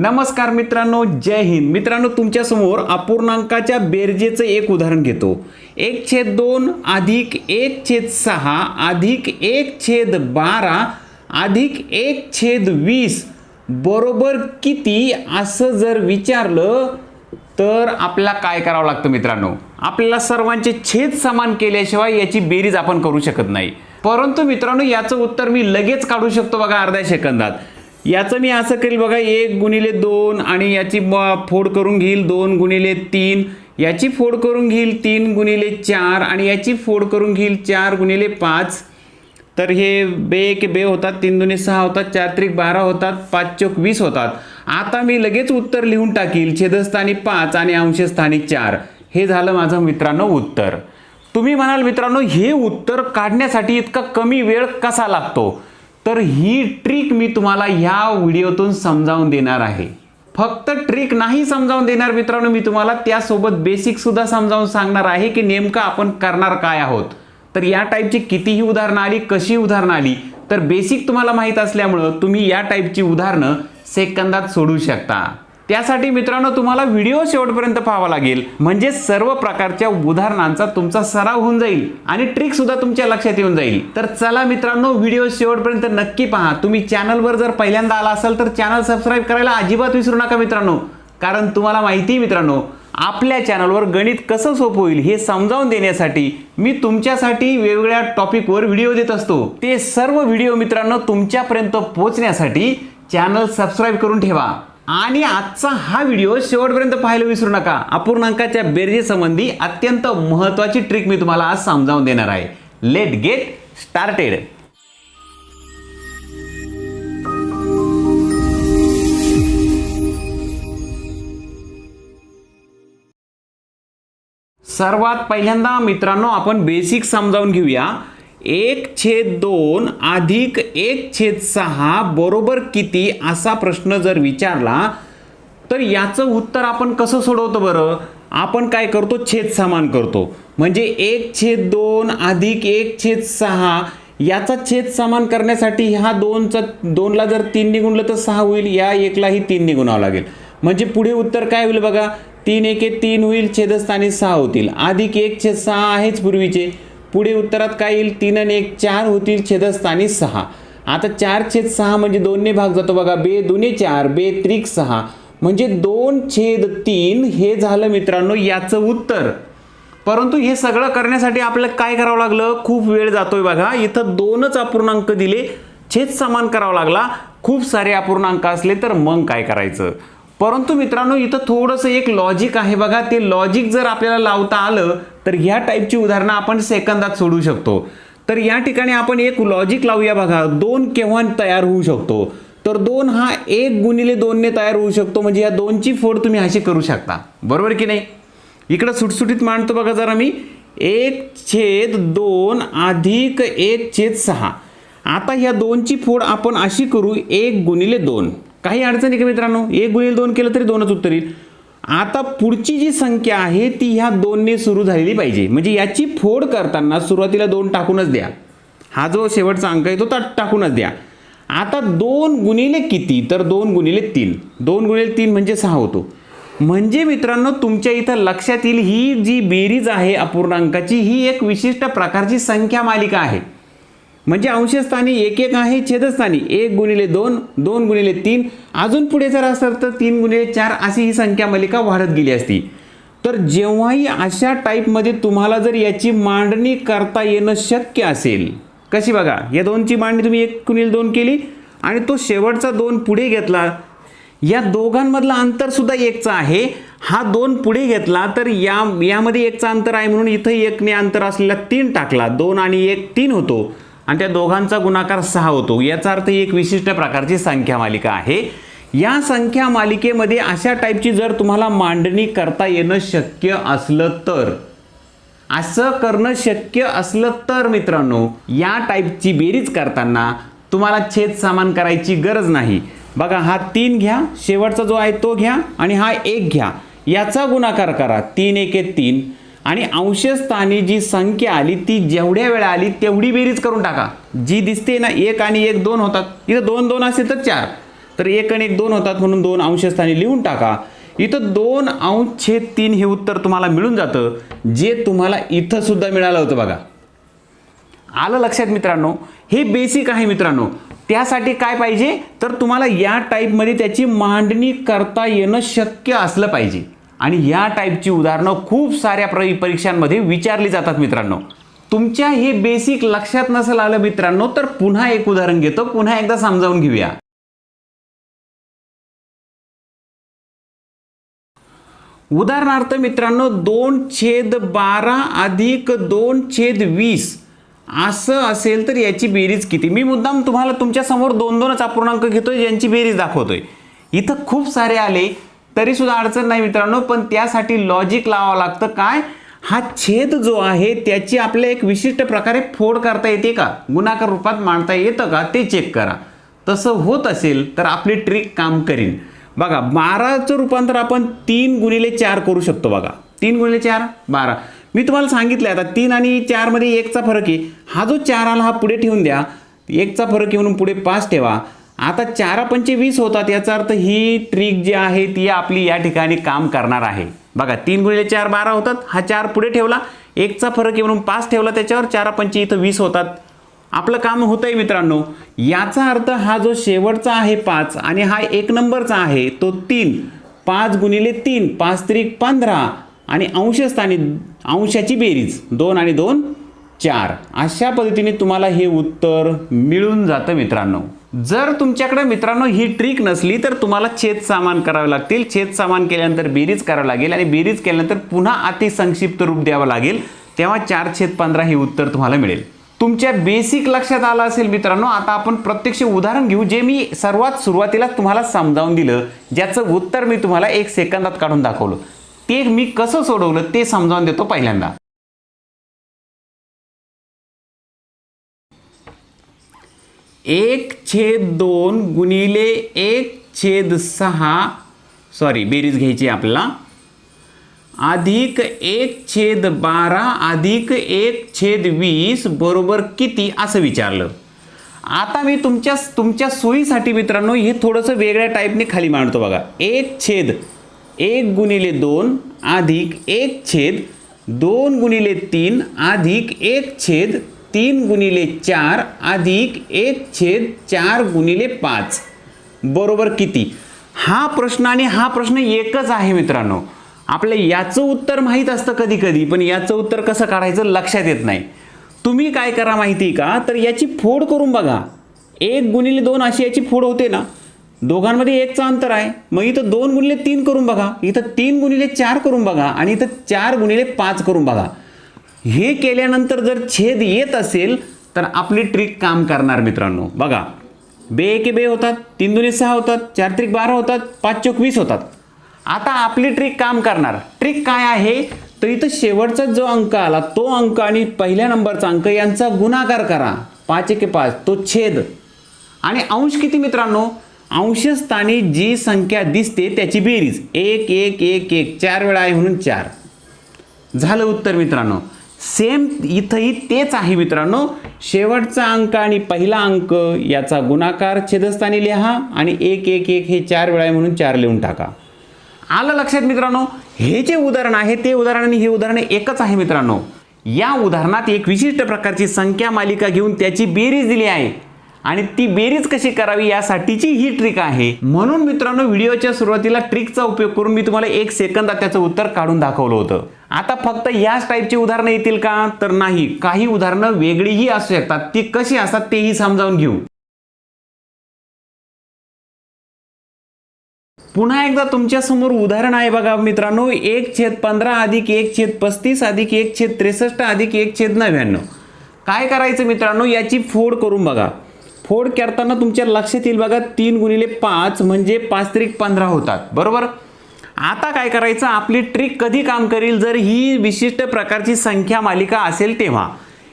नमस्कार मित्रांनो जय हिंद. मित्रांनो तुमच्यासमोर अपूर्णांकाच्या बेरजेचं एक उदाहरण घेतो. एक छेद दोन अधिक एक छेद सहा अधिक एक छेद बारा अधिक एक छेद वीस बरोबर किती? असं जर विचारलं तर आपल्याला काय करावं लागतं मित्रांनो? आपल्याला सर्वांचे छेद समान केल्याशिवाय याची बेरीज आपण करू शकत नाही. परंतु मित्रांनो याचं उत्तर मी लगेच काढू शकतो बघा अर्ध्या सेकंदात. याचं मी असं करेल बघा एक गुणिले दोन आणि याची फोड करून घेईल दोन गुणिले तीन. याची फोड करून घेईल तीन गुणिले चार आणि याची फोड करून घेईल चार गुणिले पाच. तर हे बे एक बे होतात तीन दुने सहा होतात चार त्रिक बारा होतात पाच चोक वीस होतात. आता मी लगेच उत्तर लिहून टाकील छेदस्थानी पाच आणि अंशस्थानी चार. हे झालं माझं मित्रांनो उत्तर. तुम्ही म्हणाल मित्रांनो हे उत्तर काढण्यासाठी इतका कमी वेळ कसा लागतो? तर ही ट्रिक मी तुम्हाला ह्या व्हिडिओतून समजावून देणार आहे. फक्त ट्रिक नाही समजावून देणार मित्रांनो मी तुम्हाला त्यासोबत बेसिकसुद्धा समजावून सांगणार आहे की नेमकं आपण करणार काय आहोत. तर या टाईपची कितीही उदाहरणं आली कशी उदाहरणं आली तर बेसिक तुम्हाला माहीत असल्यामुळं तुम्ही या टाईपची उदाहरणं सेकंदात सोडू शकता. त्यासाठी मित्रांनो तुम्हाला व्हिडिओ शेवटपर्यंत पाहावा लागेल. म्हणजे सर्व प्रकारच्या उदाहरणांचा तुमचा सराव होऊन जाईल आणि ट्रिक सुद्धा तुमच्या लक्षात येऊन जाईल. तर चला मित्रांनो व्हिडिओ शेवटपर्यंत नक्की पहा. तुम्ही चॅनलवर जर पहिल्यांदा आला असाल तर चॅनल सबस्क्राईब करायला अजिबात विसरू नका मित्रांनो. कारण तुम्हाला माहिती मित्रांनो आपल्या चॅनलवर गणित कसं सोपं होईल हे समजावून देण्यासाठी मी तुमच्यासाठी वेगवेगळ्या टॉपिकवर व्हिडिओ देत असतो. ते सर्व व्हिडिओ मित्रांनो तुमच्यापर्यंत पोहोचण्यासाठी चॅनल सबस्क्राईब करून ठेवा. आणि आजचा हा व्हिडिओ शेवटपर्यंत पाहायला विसरू नका. अपूर्णांकाच्या बेरजेसंबंधी अत्यंत महत्वाची ट्रिक मी तुम्हाला आज समजावून देणार आहे. लेट गेट स्टार्टेड सर्वात पहिल्यांदा मित्रांनो आपण बेसिक समजावून घेऊया. एक छेद दोन अधिक एक छेद सहा बरोबर किती? असा प्रश्न जर विचारला तर याचं उत्तर आपण कसं सोडवतो बरं? आपण काय करतो? छेद समान करतो. म्हणजे एक छेद दोन अधिक एक छेद सहा याचा छेद समान करण्यासाठी ह्या दोनचा दोनला जर तीन निगुणलं तर सहा होईल या एकलाही तीन निगुणावं लागेल. म्हणजे पुढे उत्तर काय होईल बघा? तीन एके तीन होईल छेदस्थानी सहा होतील. अधिक एक छेद सहा आहेच पूर्वीचे. पुढे उत्तरात काय येईल? तीन आणि एक चार होतील छेदस्थानी सहा. आता चार छेद सहा म्हणजे दोनने भाग जातो बघा. बे दुने चार बे त्रिक सहा. म्हणजे दोन छेद तीन हे झालं मित्रांनो याचं उत्तर. परंतु हे सगळं करण्यासाठी आपल्याला काय करावं लागलं? खूप वेळ जातोय बघा. इथं दोनच अपूर्णांक दिले. छेद समान करावा लागला. खूप सारे अपूर्णांक असले तर मग काय करायचं? परंतु मित्रांनो इथं थोडंसं एक लॉजिक आहे बघा. ते लॉजिक जर आपल्याला लावता आलं तर ह्या टाईपची उदाहरणं आपण सेकंदात सोडू शकतो. तर या ठिकाणी आपण एक लॉजिक लावूया बघा. दोन केव्हा तयार होऊ शकतो. तर दोन हा एक गुणिले दोनने तयार होऊ शकतो. म्हणजे या दोनची फोड तुम्ही अशी करू शकता. बरोबर की नाही? इकडं सुटसुटीत मांडतो बघा जरा मी. एक छेद दोन अधिक एक छेद सहा. आता ह्या दोनची फोड आपण अशी करू. एक गुणिले दोन. काही अडचण आहे का मित्रांनो? एक गुणिले दोन केलं तरी दोनच उत्तर येईल. आता पुढची जी संख्या आहे ती ह्या दोनने सुरू झालेली पाहिजे. म्हणजे याची फोड करताना सुरुवातीला दोन टाकूनच द्या. हा जो शेवटचा अंक आहे तो टाकूनच द्या. आता दोन गुणिले किती? तर दोन गुणिले तीन. दोन गुणिले तीन म्हणजे सहा होतो. म्हणजे मित्रांनो तुमच्या इथं लक्षात येईल ही जी बेरीज आहे अपूर्णांकाची ही एक विशिष्ट प्रकारची संख्या मालिका आहे. म्हणजे अंशस्थानी एक एक आहे छेदस्थानी. एक गुणिले दोन दोन गुणिले तीन. अजून पुढे जर असतं तर तीन गुणिले चार अशी ही संख्या मालिका वाढत गेली असती. तर जेव्हाही अशा टाईपमध्ये तुम्हाला जर याची मांडणी करता येणं शक्य असेल कशी बघा या दोनची मांडणी तुम्ही एक गुणिले दोन केली आणि तो शेवटचा दोन पुढे घेतला या दोघांमधलं अंतरसुद्धा एकचा आहे. हा दोन पुढे घेतला तर या यामध्ये एकचा अंतर आहे म्हणून इथं एकने अंतर असलेला तीन टाकला. दोन आणि एक तीन होतो. आणि त्या दोघांचा गुणाकार सहा होतो. याचा अर्थ ही एक विशिष्ट प्रकारची संख्या मालिका आहे. या संख्या मालिकेमध्ये अशा टाईपची जर तुम्हाला मांडणी करता येणं शक्य असलं तर असं करणं शक्य असलं तर मित्रांनो या टाईपची बेरीज करताना तुम्हाला छेद सामान करायची गरज नाही. बघा हा तीन घ्या शेवटचा जो आहे तो घ्या आणि हा एक घ्या. याचा गुणाकार करा. तीन एक एक तीन. आणि अंशस्थानी जी संख्या आली ती जेवढ्या वेळा आली तेवढी बेरीज करून टाका. जी दिसते ना एक आणि एक दोन होतात. इथं दोन दोन असेल तर चार. तर एक आणि एक दोन होतात म्हणून दोन अंशस्थानी लिहून टाका. इथं दोन अंश छेद तीन हे उत्तर तुम्हाला मिळून जातं. जे तुम्हाला इथं सुद्धा मिळालं होतं बघा. आलं लक्षात मित्रांनो? हे बेसिक आहे मित्रांनो. त्यासाठी काय पाहिजे? तर तुम्हाला या टाईपमध्ये त्याची मांडणी करता येणं शक्य असलं पाहिजे. आणि या टाईपची उदाहरणं खूप साऱ्या प्र परीक्षांमध्ये विचारली जातात मित्रांनो. तुमच्या हे बेसिक लक्षात नसेल आलं मित्रांनो तर पुन्हा एक उदाहरण घेतो पुन्हा एकदा समजावून घेऊया. उदाहरणार्थ मित्रांनो दोन छेद बारा अधिक दोन छेद वीस असं असेल तर याची बेरीज किती? मी मुद्दाम तुम्हाला तुमच्यासमोर दोन दोनच अपूर्णांक घेतोय ज्यांची बेरीज दाखवतोय. इथं खूप सारे आले. तरी सुद्धा अडचण नाही मित्रांनो पण त्यासाठी लॉजिक लावावं लागतं. काय? हा छेद जो आहे त्याची आपल्या एक विशिष्ट प्रकारे फोड करता येते का? गुणाकार रूपात मांडता येतं का? ते चेक करा. तसं होत असेल तर आपली ट्रिक काम करीन. बघा बाराचं रूपांतर आपण तीन गुणिले चार करू शकतो बघा. तीन गुणिले चार? बारा. मी तुम्हाला सांगितलं आता तीन आणि चारमध्ये एकचा फरक आहे. हा जो चार आला हा पुढे ठेवून द्या. एकचा फरक आहे म्हणून पुढे पाच ठेवा. आता चारा पंचे वीस होतात याचा अर्थ ही ट्रिक जी आहे ती आपली या ठिकाणी काम करणार आहे. बघा तीन गुणिले चार बारा होतात हा चार पुढे ठेवला एकचा फरक आहे म्हणून पाच ठेवला त्याच्यावर चारा पंचे इथं वीस होतात. आपलं काम होतंय मित्रांनो याचा अर्थ हा जो शेवटचा आहे पाच आणि हा एक नंबरचा आहे तो तीन. पाच गुणिले तीन पाच त्रिक पंधरा आणि अंशस्थानी अंशाची बेरीज दोन आणि दोन चार. अशा पद्धतीने तुम्हाला हे उत्तर मिळून जातं मित्रांनो. जर तुमच्याकडे मित्रांनो ही ट्रिक नसली तर तुम्हाला छेद सामान करावे लागतील. छेद सामान केल्यानंतर बेरीज करावं लागेल आणि बेरीज केल्यानंतर पुन्हा अति संक्षिप्त रूप द्यावं लागेल. तेव्हा चार छेद पंधरा हे उत्तर तुम्हाला मिळेल. तुमच्या बेसिक लक्षात आलं असेल मित्रांनो आता आपण प्रत्यक्ष उदाहरण घेऊ जे मी सर्वात सुरुवातीला तुम्हाला समजावून दिलं ज्याचं उत्तर मी तुम्हाला एक सेकंदात काढून दाखवलं. ते मी कसं सोडवलं ते समजावून देतो पहिल्यांदा. एक छेद दोन गुणिले एक छेद सहा. सॉरी बेरीज घ्यायची आपल्याला. अधिक एक छेद बारा अधिक एक छेद वीस बरोबर किती? असं विचारलं. आता मी तुमच्या तुमच्या सोयीसाठी मित्रांनो हे थोडंसं वेगळ्या टाईपने खाली मांडतो बघा. एक छेद एक गुणिले दोन अधिक एक छेद दोन गुणिले तीन अधिक एक छेद तीन गुणिले चार अधिक एक छेद चार गुणिले पाच. बरोबर किती? हा प्रश्न आणि हा प्रश्न एकच आहे मित्रांनो. आपल्या याचं उत्तर माहीत असतं कधी कधी पण याचं उत्तर कसं काढायचं लक्षात येत नाही. तुम्ही काय करा माहिती का? तर याची फोड करून बघा. एक गुणिले दोन अशी याची फोड होते ना. दोघांमध्ये एकचं अंतर आहे. मग इथं दोन गुणिले तीन करून बघा. इथं तीन गुणिले चार करून बघा आणि इथं चार गुणिले पाच करून बघा. हे केल्यानंतर जर छेद येत असेल तर आपली ट्रिक काम करणार मित्रांनो. बघा. बे एके बे होतात तीन दुने सहा होतात चार त्रिक बारा होतात पाच चोक वीस होतात. आता आपली ट्रिक काम करणार. ट्रिक काय आहे? तर इथं शेवटचा जो अंक आला तो अंक आणि पहिल्या नंबरचा अंक यांचा गुणाकार करा. पाच एके पाच तो छेद. आणि अंश किती मित्रांनो? अंशस्थानी जी संख्या दिसते त्याची बेरीज. एक एक एक एक चार वेळा आहे म्हणून चार. झालं उत्तर मित्रांनो. सेम इथंही तेच आहे मित्रांनो. शेवटचा अंक आणि पहिला अंक याचा गुणाकार छेदस्थानी लिहा आणि एक एक एक हे चार वेळा आहे म्हणून चार लिहून टाका. आलं लक्षात मित्रांनो? हे जे उदाहरण आहे ते उदाहरण आणि हे उदाहरण एकच आहे मित्रांनो. या उदाहरणात एक विशिष्ट प्रकारची संख्या मालिका घेऊन त्याची बेरीज दिली आहे. आणि ती बेरीज कशी करावी यासाठीची ही ट्रिक आहे. म्हणून मित्रांनो व्हिडिओच्या सुरुवातीला ट्रिकचा उपयोग करून मी तुम्हाला एक सेकंदात त्याचं उत्तर काढून दाखवलं होतं. आता फक्त याच टाईपची उदाहरणं येतील का? तर नाही. काही उदाहरणं वेगळीही असू शकतात. ती कशी असतात तेही समजावून घेऊ. पुन्हा एकदा तुमच्यासमोर उदाहरण आहे बघा मित्रांनो. एक छेद पंधरा अधिक एक छेद पस्तीस अधिक एक छेद त्रेसष्ट अधिक एक छेद नव्याण्णव. काय करायचं मित्रांनो? याची फोड करून बघा. फोड करताना तुमच्या लक्षात येईल बघा तीन गुणिले पाच म्हणजे पाच त्रिक पंधरा होतात. बरोबर? आता काय करायचं? आपली ट्रिक कधी काम करेल? जर ही विशिष्ट प्रकारची संख्या मालिका असेल तेव्हा.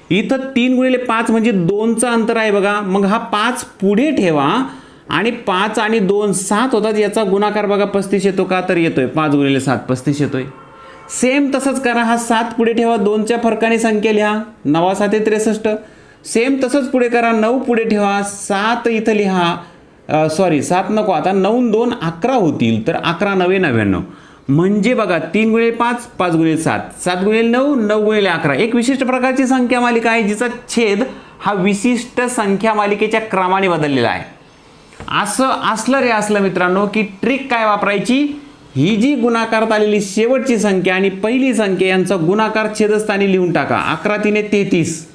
इथं तीन गुणिले पाच म्हणजे दोनचं अंतर आहे बघा. मग हा पाच पुढे ठेवा आणि पाच आणि दोन सात होतात. याचा गुणाकार बघा पस्तीस येतो का तर येतोय. पाच गुणिले सात पस्तीस येतोय. सेम तसंच करा. हा सात पुढे ठेवा. दोनच्या फरकाने संख्या लिहा. नवा साते त्रेसष्ट. सेम तसंच पुढे करा नऊ पुढे ठेवा सात इथं लिहा सॉरी सात नको आता नऊ दोन अकरा होतील तर अकरा नवे नव्याण्णव. म्हणजे बघा तीन गुणिले पाच पाच गुणिले सात. सात गुणिले नऊ नऊ गुणिले अकरा. एक विशिष्ट प्रकारची संख्या मालिका आहे जिचा छेद हा विशिष्ट संख्या मालिकेच्या क्रमाने बदललेला आहे. असं असलं रे असलं मित्रांनो की ट्रिक काय वापरायची? ही जी गुणाकारात आलेली शेवटची संख्या आणि पहिली संख्या यांचा गुणाकार छेदस्थानी लिहून टाका. अकरा तिने तेहतीस.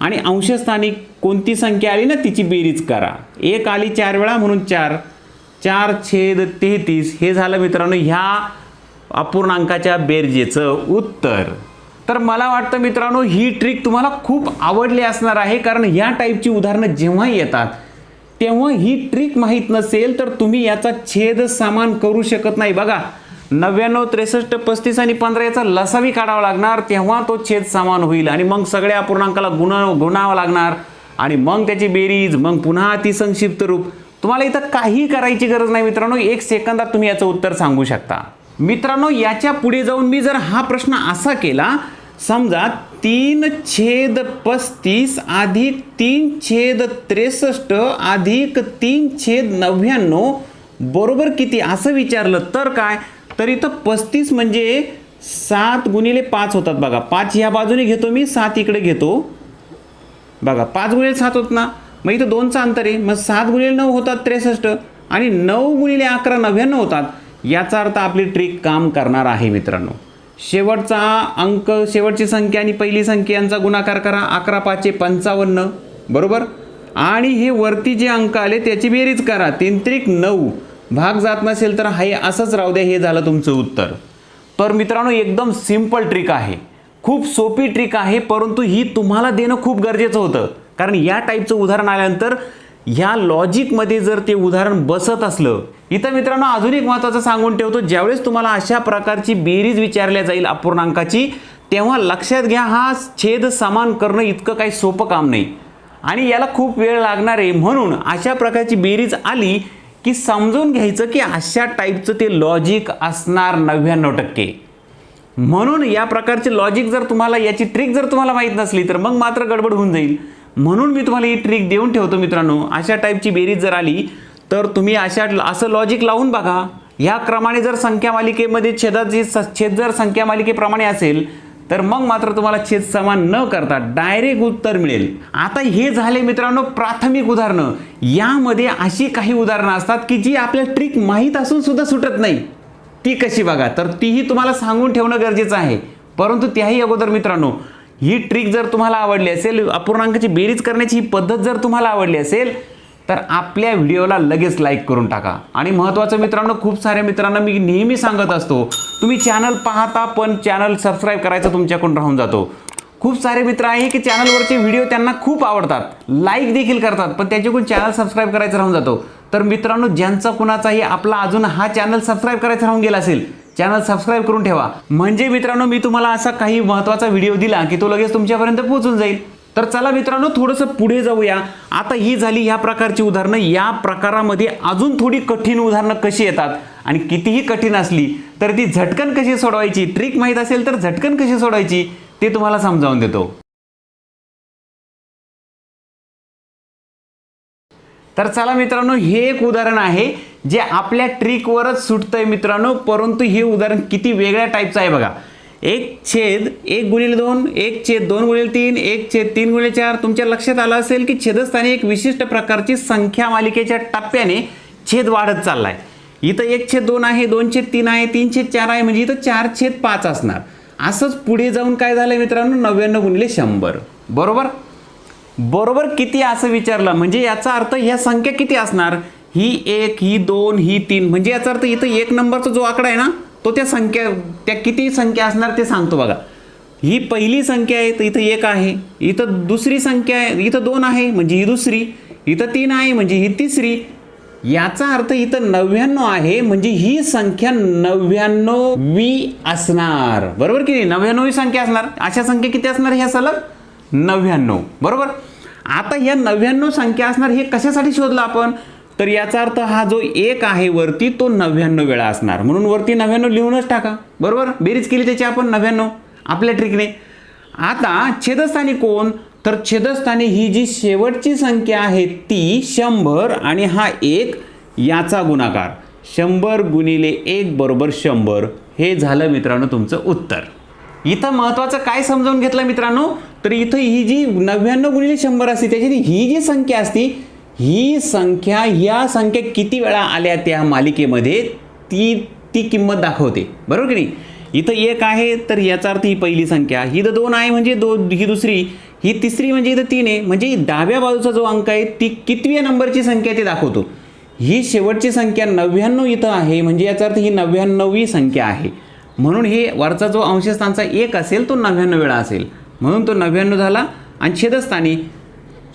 आणि अंशस्थानी कोणती संख्या आली ना तिची बेरीज करा. एक आली चार वेळा म्हणून चार. चार छेद तेहतीस हे झालं मित्रांनो ह्या अपूर्णांकाच्या बेरजेचं उत्तर. तर मला वाटतं मित्रांनो ही ट्रिक तुम्हाला खूप आवडली असणार आहे कारण या टाईपची उदाहरणं जेव्हा येतात तेव्हा ही ट्रिक माहीत नसेल तर तुम्ही याचा छेद सामान करू शकत नाही. बघा नव्याण्णव त्रेसष्ट पस्तीस आणि पंधरा याचा लसावी काढावा लागणार. तेव्हा तो छेद समान होईल आणि मग सगळ्या अपूर्णांकाला गुण गुणावं लागणार. आणि मग त्याची बेरीज मग पुन्हा अतिसंक्षिप्त रूप. तुम्हाला इथं काही करायची गरज नाही मित्रांनो. एक सेकंदात तुम्ही याचं उत्तर सांगू शकता. मित्रांनो याच्यापुढे जाऊन मी जर हा प्रश्न असा केला समजा तीन छेद पस्तीस अधिक तीन छेद त्रेसष्ट अधिक तीन छेद नव्याण्णव बरोबर किती? असं विचारलं तर काय? तर इथं पस्तीस म्हणजे सात गुणिले पाच होतात बघा. पाच ह्या बाजूने घेतो मी सात इकडे घेतो. बघा पाच गुणिले सात होत ना? मग इथं दोनचं अंतर आहे. मग सात गुणिले नऊ होतात त्रेसष्ट आणि नऊ गुणिले अकरा नव्याण्णव होतात. याचा अर्थ आपली ट्रिक काम करणार आहे मित्रांनो. शेवटचा अंक शेवटची संख्या आणि पहिली संख्या यांचा गुणाकार करा. अकरा पाचशे पंचावन्न. बरोबर? आणि हे वरती जे अंक आले त्याची बेरीज करा. तीन त्रिक नऊ. भाग जात नसेल तर हाय असंच राहू द्या हे झालं तुमचं उत्तर. तर मित्रांनो एकदम सिंपल ट्रिक आहे. खूप सोपी ट्रिक आहे परंतु ही तुम्हाला देणं खूप गरजेचं होतं. कारण या टाईपचं उदाहरण आल्यानंतर ह्या लॉजिकमध्ये जर ते उदाहरण बसत असलं इथं मित्रांनो अजून एक महत्त्वाचं सांगून ठेवतो. ज्यावेळेस तुम्हाला अशा प्रकारची बेरीज विचारल्या जाईल अपूर्णांकाची तेव्हा लक्षात घ्या हा छेद समान करणं इतकं काही सोपं काम नाही. आणि याला खूप वेळ लागणार आहे. म्हणून अशा प्रकारची बेरीज आली की समजून घ्यायचं की अशा टाईपचं ते लॉजिक असणार नव्याण्णव टक्के. म्हणून या प्रकारचे लॉजिक जर तुम्हाला याची ट्रिक जर तुम्हाला माहीत नसली तर मग मात्र गडबड होऊन जाईल. म्हणून मी तुम्हाला ही ट्रिक देऊन ठेवतो मित्रांनो. अशा टाईपची बेरीज जर आली तर तुम्ही अशा असं लॉजिक लावून बघा. ह्या क्रमाने जर संख्या मालिकेमध्ये छेदाची स- छेद जर संख्या मालिकेप्रमाणे असेल तर मग मात्र तुम्हाला छेद समान न करता डायरेक्ट उत्तर मिळेल. आता हे झाले मित्रांनो प्राथमिक उदाहरणं. यामध्ये अशी काही उदाहरणं असतात की जी आपल्या ट्रिक माहीत असून सुद्धा सुटत नाही. ती कशी बघा? तर तीही तुम्हाला सांगून ठेवणं गरजेचं आहे. परंतु त्याही अगोदर मित्रांनो ही ट्रिक जर तुम्हाला आवडली असेल अपूर्णांकाची बेरीज करण्याची ही पद्धत जर तुम्हाला आवडली असेल तर आपल्या व्हिडिओला लगेच लाईक करून टाका. आणि महत्त्वाचं मित्रांनो खूप साऱ्या मित्रांना मी नेहमी सांगत असतो तुम्ही चॅनल पाहता पण चॅनल सबस्क्राईब करायचं तुमच्याकडून राहून जातो. खूप सारे मित्र आहे की चॅनलवरचे व्हिडिओ त्यांना खूप आवडतात लाईक देखील करतात पण त्याच्याकडून चॅनल सबस्क्राईब करायचं राहून जातो. तर मित्रांनो ज्यांचा कुणाचाही आपला अजून हा चॅनल सबस्क्राईब करायचा राहून गेला असेल चॅनल सबस्क्राईब करून ठेवा. म्हणजे मित्रांनो मी तुम्हाला असा काही महत्त्वाचा व्हिडिओ दिला की तो लगेच तुमच्यापर्यंत पोहोचून जाईल. तर चला मित्रांनो थोडंसं पुढे जाऊया. आता ही झाली ह्या प्रकारची उदाहरणं. या प्रकारामध्ये अजून थोडी कठीण उदाहरणं कशी येतात आणि कितीही कठीण असली तर ती झटकन कशी सोडवायची? ट्रिक माहीत असेल तर झटकन कशी सोडवायची? ते तुम्हाला समजावून देतो. तर चला मित्रांनो हे एक उदाहरण आहे जे आपल्या ट्रिकवरच सुटतंय मित्रांनो. परंतु हे उदाहरण किती वेगळ्या टाईपचं आहे बघा. एक छेद एक गुणिले दोन एक छेद दोन गुणिले तीन एक छेद तीन गुणिले चार. तुमच्या लक्षात आलं असेल की छेदस्थानी एक विशिष्ट प्रकारची संख्या मालिकेच्या टप्प्याने छेद वाढत चाललाय. इथं एक छेद दोन आहे दोन छेद तीन आहे तीन छेद चार आहे म्हणजे इथं चार छेद पाच असणार. असंच पुढे जाऊन काय झालंय मित्रांनो? नव्याण्णव गुणिले शंभर. बरोबर? बरोबर किती असं विचारलं? म्हणजे याचा अर्थ ह्या संख्या किती असणार? ही एक ही दोन ही तीन. म्हणजे याचा अर्थ इथं एक नंबरचा जो आकडा आहे ना तो त्या संख्या त्या किती संख्या असणार ते सांगतो बघा. ही पहिली संख्या आहे तर इथं एक आहे. इथं दुसरी संख्या आहे इथं दोन आहे म्हणजे ही दुसरी. इथं तीन आहे म्हणजे ही तिसरी. याचा अर्थ इथं नव्याण्णव आहे म्हणजे ही संख्या नव्याण्णव वी असणार. बरोबर की नाही? नव्याण्णवी संख्या असणार. अशा संख्या किती असणार? ह्या सलग नव्याण्णव. बरोबर? आता ह्या नव्याण्णव संख्या असणार हे कशासाठी शोधलं आपण? तर याचा अर्थ हा जो एक आहे वरती तो नव्याण्णव वेळा असणार. म्हणून वरती नव्याण्णव लिहूनच टाका. बरोबर? बेरीज केली त्याची आपण नव्याण्णव आपल्या ट्रिकने आता छेदस्थानी कोण? तर छेदस्थानी ही जी शेवटची संख्या आहे ती शंभर आणि हा एक याचा गुणाकार. शंभर गुणिले एक बरोबर शंभर. हे झालं मित्रांनो तुमचं उत्तर. इथं महत्त्वाचं काय समजावून घेतलं मित्रांनो? तर इथं ही जी नव्याण्णव गुणिले शंभर असते त्याची ही जी संख्या असती ही संख्या या संख्या किती वेळा आल्या त्या मालिकेमध्ये? ती ती किंमत दाखवते. बरोबर की नाही? इथं एक आहे तर याचा अर्थ ही पहिली संख्या. ही तर दोन आहे म्हणजे दो ही दुसरी. ही तिसरी म्हणजे इथं तीन आहे. म्हणजे डाव्या बाजूचा जो अंक आहे ती कितव्या नंबरची संख्या ते दाखवतो. ही शेवटची संख्या नव्याण्णव इथं आहे म्हणजे याचा अर्थ ही नव्याण्णवी संख्या आहे. म्हणून हे वरचा जो अंशस्थानचा एक असेल तो नव्याण्णव वेळा असेल. म्हणून तो नव्याण्णव झाला आणि छेदस्थानी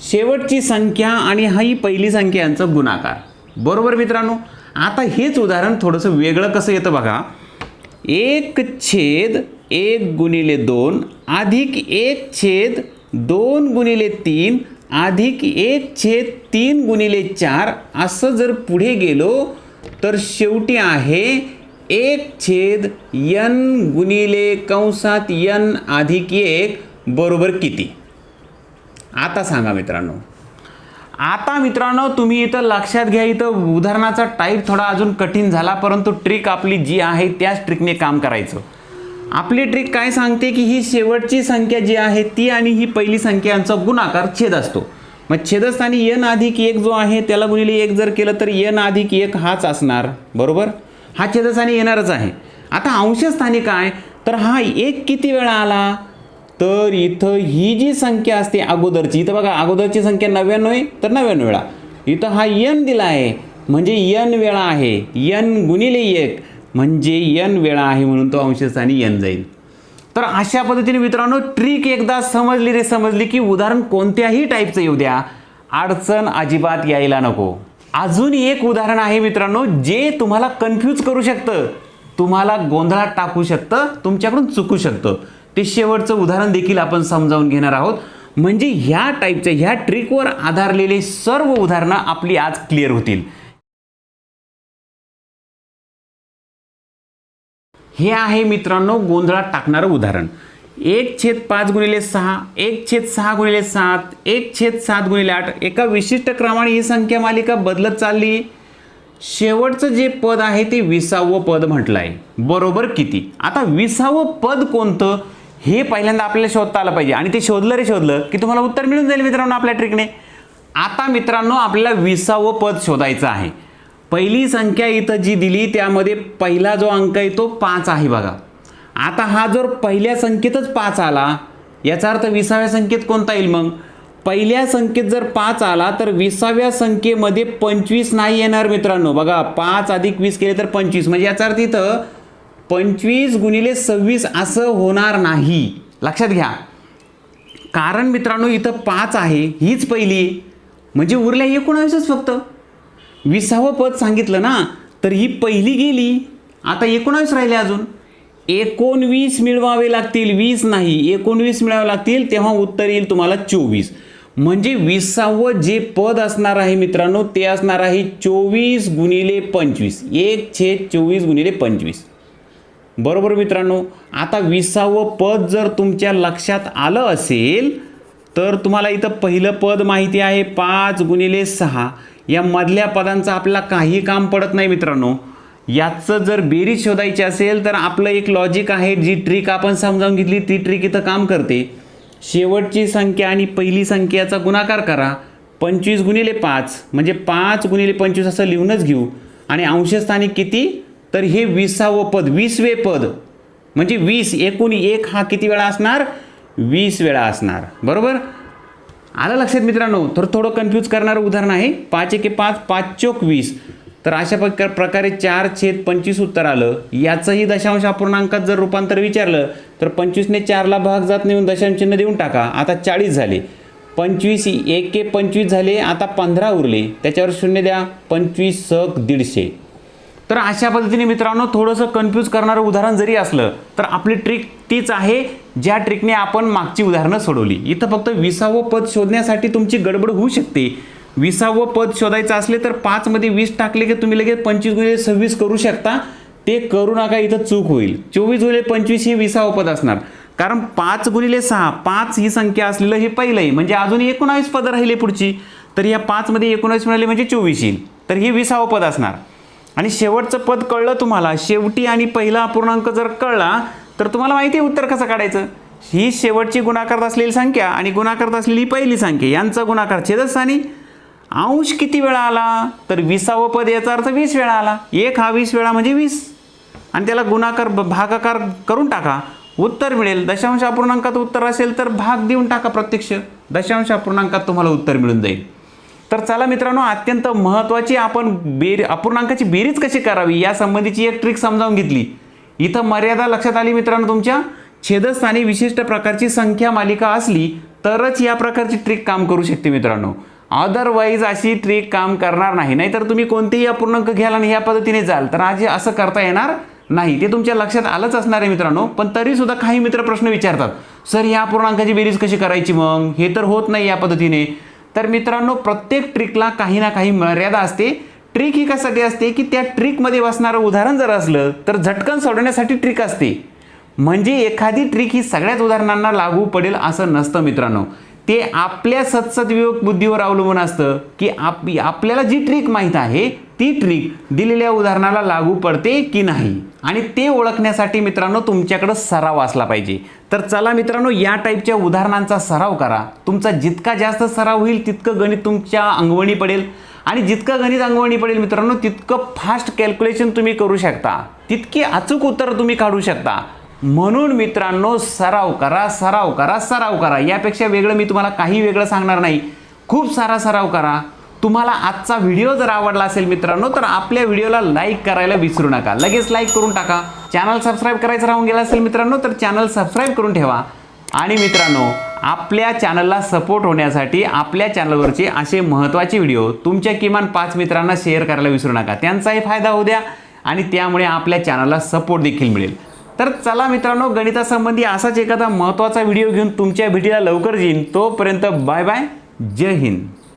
शेवटची संख्या आणि हा ही पहिली संख्या यांचा गुणाकार. बरोबर मित्रांनो? आता हेच उदाहरण थोडंसं वेगळं कसं येतं बघा. एक छेद एक गुणिले दोन अधिक एक छेद दोन गुणिले तीन अधिक एक छेद तीन गुणिले चार असं जर पुढे गेलो तर शेवटी आहे एक छेद यन गुणिले कंसात यन अधिक एक बरोबर किती? आता सांगा मित्रांनो. आता मित्रांनो तुम्ही इथं लक्षात घ्या इथं उदाहरणाचा टाईप थोडा अजून कठीण झाला परंतु ट्रिक आपली जी आहे त्याच ट्रिकने काम करायचं. आपली ट्रिक काय सांगते की ही शेवटची संख्या जी आहे ती आणि ही पहिली संख्या यांचा गुणाकार छेद असतो. मग छेदस्थानी यन अधिक एक जो आहे त्याला गुणिले एक जर केलं तर यन अधिक एक हाच असणार. बरोबर? हा छेदस्थानी येणारच आहे. आता अंशस्थानी काय? तर हा एक किती वेळा आला? तर इथं ही जी संख्या असते अगोदरची इथं बघा अगोदरची संख्या नव्याण्णव आहे तर नव्याण्णव वेळा. इथं हा यन दिला आहे म्हणजे यन वेळा आहे यन गुणिले एक म्हणजे यन वेळा आहे म्हणून तो अंशस्थानी यन जाईल. तर अशा पद्धतीने मित्रांनो ट्रिक एकदा समजली रे समजली की उदाहरण कोणत्याही टाईपचं येऊ द्या. अडचण अजिबात यायला नको. अजून एक उदाहरण आहे मित्रांनो जे तुम्हाला कन्फ्यूज करू शकतं. तुम्हाला गोंधळात टाकू शकतं तुमच्याकडून चुकू शकतं. ते शेवटचं उदाहरण देखील आपण समजावून घेणार आहोत. म्हणजे ह्या टाईपच्या ह्या ट्रिकवर आधारलेले सर्व उदाहरणं आपली आज क्लिअर होतील. हे आहे मित्रांनो गोंधळात टाकणारं उदाहरण. एक छेद पाच गुणिले सहा एक छेद सहा गुणिले सात एक छेद सात गुणिले आठ एका विशिष्ट क्रमाने ही संख्या मालिका बदलत चालली. शेवटचं जे पद आहे ते विसावं पद म्हटलं आहे बरोबर किती? आता विसावं पद कोणतं? हे पहिल्यांदा आपल्याला शोधता आलं पाहिजे. आणि ते शोधलं रे शोधलं की तुम्हाला उत्तर मिळून जाईल मित्रांनो आपल्या ट्रिकने आता मित्रांनो आपल्याला विसावं पद शोधायचं आहे. पहिली संख्या इथं जी दिली त्यामध्ये पहिला जो अंक आहे तो पाच आहे बघा. आता हा जर पहिल्या संख्येतच पाच आला याचा अर्थ विसाव्या संख्येत कोणता येईल मग? पहिल्या संख्येत जर पाच आला तर विसाव्या संख्येमध्ये पंचवीस नाही येणार मित्रांनो. बघा पाच अधिक वीस केले तर पंचवीस. म्हणजे याचा अर्थ इथं पंचवीस गुणिले सव्वीस असं होणार नाही. लक्षात घ्या. कारण मित्रांनो इथं पाच आहे हीच पहिली म्हणजे उरल्या एकोणावीसच फक्त. विसावं पद सांगितलं ना तर ही पहिली गेली. आता एकोणावीस राहिले अजून. एकोणवीस मिळवावे लागतील वीस नाही. एकोणवीस मिळावे लागतील तेव्हा उत्तर येईल तुम्हाला चोवीस. म्हणजे विसावं जे पद असणार आहे मित्रांनो ते असणार आहे चोवीस गुणिले पंचवीस. एक छेद चोवीस गुणिले पंचवीस. बरोबर मित्रांनो आता विसावं पद जर तुमच्या लक्षात आलं असेल तर तुम्हाला इथं पहिलं पद माहिती आहे पाच गुणिले सहा. या मधल्या पदांचं आपल्याला काही काम पडत नाही मित्रांनो. याचं जर बेरीज शोधायची असेल तर आपलं एक लॉजिक आहे जी ट्रिक आपण समजावून घेतली ती ट्रिक इथं काम करते. शेवटची संख्या आणि पहिली संख्याचा गुणाकार करा. पंचवीस गुणिले पाच म्हणजे पाच गुणिले पंचवीस असं लिहूनच घेऊ. आणि अंशस्थानी किती? तर हे विसावं पद वीसवे पद म्हणजे वीस एकूण एक हा किती वेळा असणार? वीस वेळा असणार. बरोबर? आलं लक्षात मित्रांनो? तर थोडं कन्फ्यूज करणारं उदाहरण आहे. पाच एके पाच पाच चोक वीस. तर अशा प्रकार प्रकारे चार छेद पंचवीस उत्तर आलं. याचंही दशांश अपूर्णांकात जर रूपांतर विचारलं तर पंचवीसने चारला भाग जात नेऊन दशांश चिन्ह देऊन टाका. आता चाळीस झाले. पंचवीस एके पंचवीस झाले आता पंधरा उरले. त्याच्यावर शून्य द्या. पंचवीस सक दीडशे. तर अशा पद्धतीने मित्रांनो थोडंसं कन्फ्यूज करणारं उदाहरण जरी असलं तर आपली ट्रिक तीच आहे ज्या ट्रिकने आपण मागची उदाहरणं सोडवली. इथं फक्त विसावं पद शोधण्यासाठी तुमची गडबड होऊ शकते. विसावं पद शोधायचं असले तर पाचमध्ये वीस टाकले की तुम्ही लगेच पंचवीस गुणिले सव्वीस करू शकता. ते करू नका इथं चूक होईल. चोवीस गुणिले पंचवीस हे विसावं पद असणार. कारण पाच गुणिले सहा पाच ही संख्या असलेलं हे पहिलं आहे. म्हणजे अजून एकोणावीस पदं राहिले पुढची. तर या पाचमध्ये एकोणावीस मिळाले म्हणजे चोवीस येईल. तर हे विसावं पद असणार. आणि शेवटचं पद कळलं तुम्हाला. शेवटी आणि पहिला अपूर्णांक जर कळला तर तुम्हाला माहिती आहे उत्तर कसं काढायचं? ही शेवटची गुणाकार असलेली संख्या आणि गुणाकार असलेली पहिली संख्या यांचा गुणाकार छेदस्थानी. अंश किती वेळा आला? तर विसावं पद याचा अर्थ वीस वेळा आला. एक हा वीस वेळा म्हणजे वीस. आणि त्याला गुणाकार ब- भागाकार करून टाका. उत्तर मिळेल. दशांश अपूर्णांकात उत्तर असेल तर भाग देऊन टाका प्रत्यक्ष. दशांश अपूर्णांकात तुम्हाला उत्तर मिळून जाईल. तर चला मित्रांनो अत्यंत महत्त्वाची आपण बेर अपूर्णांकाची बेरीज कशी करावी या संबंधीची एक ट्रिक समजावून घेतली. इथं मर्यादा लक्षात आली मित्रांनो तुमच्या? छेदस्थानी विशिष्ट प्रकारची संख्या मालिका असली तरच या प्रकारची ट्रिक काम करू शकते मित्रांनो. अदरवाईज अशी ट्रिक काम करणार नाही. नाहीतर तुम्ही कोणतेही अपूर्णांक घ्याल आणि ह्या पद्धतीने जाल. तर आज असं करता येणार नाही. ते तुमच्या लक्षात आलंच असणार आहे मित्रांनो. पण तरी सुद्धा काही मित्र प्रश्न विचारतात. सर या अपूर्णांकाची बेरीज कशी करायची मग? हे तर होत नाही या पद्धतीने. तर मित्रांनो प्रत्येक ट्रिकला काही ना काही मर्यादा असते. ट्रिक ही कशासाठी असते की त्या ट्रिकमध्ये बसणारं उदाहरण जर असलं तर झटकन सोडवण्यासाठी ट्रिक असते. म्हणजे एखादी ट्रिक ही सगळ्याच उदाहरणांना लागू पडेल असं नसतं मित्रांनो. ते आपल्या सत्सद्विवेक बुद्धीवर अवलंबून असतं की आप आपल्याला जी ट्रिक माहीत आहे ती ट्रिक दिलेल्या उदाहरणाला लागू पडते की नाही. आणि ते ओळखण्यासाठी मित्रांनो तुमच्याकडं सराव असला पाहिजे. तर चला मित्रांनो या टाईपच्या उदाहरणांचा सराव करा. तुमचा जितका जास्त सराव होईल तितकं गणित तुमच्या अंगवणी पडेल. आणि जितकं गणित अंगवणी पडेल मित्रांनो तितकं फास्ट कॅल्क्युलेशन तुम्ही करू शकता. तितकी अचूक उत्तर तुम्ही काढू शकता. म्हणून मित्रांनो सराव करा सराव करा सराव करा. यापेक्षा वेगळं मी तुम्हाला काही वेगळं सांगणार नाही. खूप सारा सराव करा. तुम्हाला आजचा व्हिडिओ जर आवडला असेल मित्रांनो तर आपल्या व्हिडिओला लाईक करायला विसरू नका. लगेच लाईक करून टाका. चॅनल सबस्क्राईब करायचं राहून गेला असेल मित्रांनो तर चॅनल सबस्क्राईब करून ठेवा. आणि मित्रांनो आपल्या चॅनलला सपोर्ट होण्यासाठी आपल्या चॅनलवरचे असे महत्त्वाचे व्हिडिओ तुमच्या किमान पाच मित्रांना शेअर करायला विसरू नका. त्यांचाही फायदा होऊ द्या आणि त्यामुळे आपल्या चॅनलला सपोर्ट देखील मिळेल. तर चला मित्रांनो गणितासंबंधी असाच एखादा महत्त्वाचा व्हिडिओ घेऊन तुमच्या भेटीला लवकर येईन. तोपर्यंत बाय बाय जय हिंद.